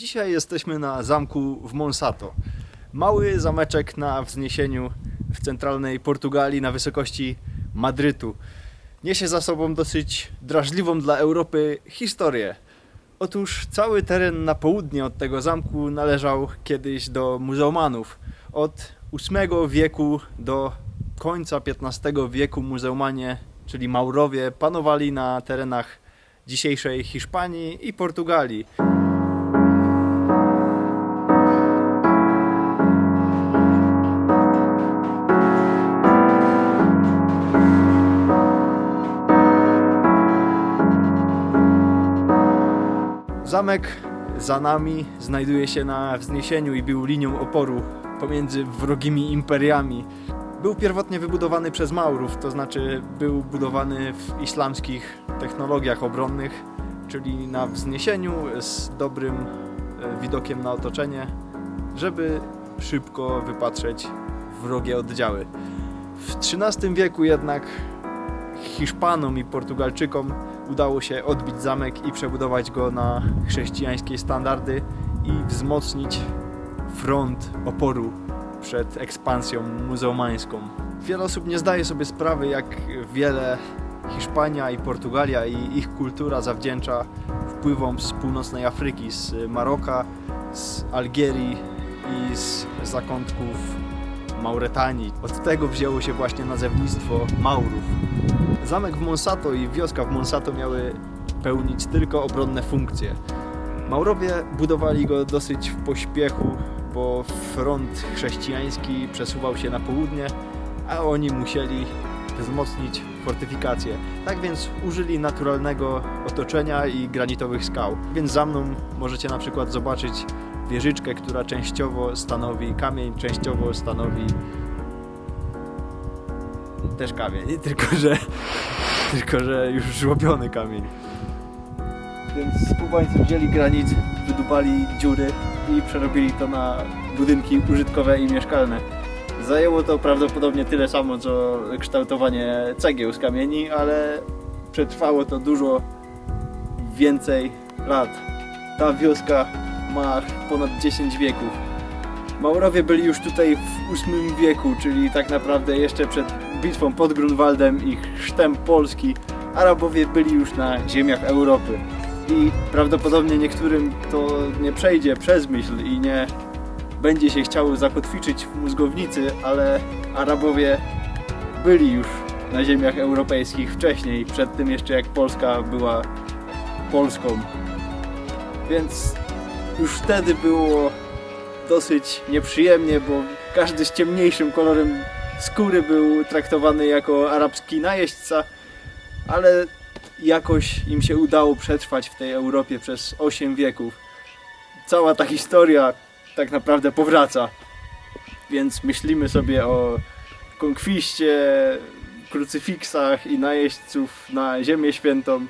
Dzisiaj jesteśmy na zamku w Monsato. Mały zameczek na wzniesieniu w centralnej Portugalii na wysokości Madrytu. Niesie za sobą dosyć drażliwą dla Europy historię. Otóż cały teren na południe od tego zamku należał kiedyś do muzułmanów. Od VIII wieku do końca XV wieku muzułmanie, czyli Maurowie, panowali na terenach dzisiejszej Hiszpanii i Portugalii. Zamek za nami znajduje się na wzniesieniu i był linią oporu pomiędzy wrogimi imperiami. Był pierwotnie wybudowany przez Maurów, to znaczy był budowany w islamskich technologiach obronnych, czyli na wzniesieniu z dobrym e, widokiem na otoczenie, żeby szybko wypatrzeć wrogie oddziały. W XIII wieku jednak Hiszpanom i Portugalczykom udało się odbić zamek i przebudować go na chrześcijańskie standardy i wzmocnić front oporu przed ekspansją muzułmańską. Wiele osób nie zdaje sobie sprawy, jak wiele Hiszpania i Portugalia i ich kultura zawdzięcza wpływom z północnej Afryki, z Maroka, z Algierii i z zakątków Mauretanii. Od tego wzięło się właśnie nazewnictwo Maurów. Zamek w Monsato i wioska w Monsato miały pełnić tylko obronne funkcje. Maurowie budowali go dosyć w pośpiechu, bo front chrześcijański przesuwał się na południe, a oni musieli wzmocnić fortyfikacje. Tak więc użyli naturalnego otoczenia i granitowych skał. Więc za mną możecie na przykład zobaczyć wieżyczkę, która częściowo stanowi kamień, częściowo stanowi też kamień, tylko że, tylko że już żłobiony kamień. Więc skubańcy wzięli granit, wydubali dziury i przerobili to na budynki użytkowe i mieszkalne. Zajęło to prawdopodobnie tyle samo, co kształtowanie cegieł z kamieni, ale przetrwało to dużo więcej lat. Ta wioska ma ponad 10 wieków. Maurowie byli już tutaj w VIII wieku, czyli tak naprawdę jeszcze przed bitwą pod Grunwaldem i chrztem Polski. Arabowie byli już na ziemiach Europy. I prawdopodobnie niektórym to nie przejdzie przez myśl i nie będzie się chciało zakotwiczyć w mózgownicy, ale Arabowie byli już na ziemiach europejskich wcześniej, przed tym jeszcze jak Polska była Polską. Więc już wtedy było dosyć nieprzyjemnie, bo każdy z ciemniejszym kolorem skóry był traktowany jako arabski najeźdźca, ale jakoś im się udało przetrwać w tej Europie przez 8 wieków. Cała ta historia tak naprawdę powraca. Więc myślimy sobie o konkwiście, krucyfiksach i najeźdźców na Ziemię Świętą.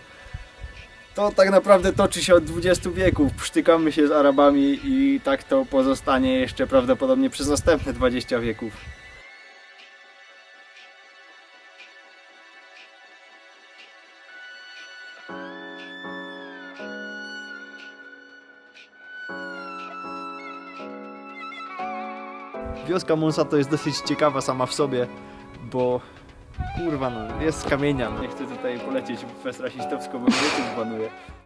To tak naprawdę toczy się od 20 wieków. Psztykamy się z Arabami i tak to pozostanie jeszcze prawdopodobnie przez następne 20 wieków. Wioska Monsato jest dosyć ciekawa sama w sobie, bo kurwa no, jest z kamienia. No. Nie chcę tutaj polecieć w fest rasistowską, bo mnie tu panuje.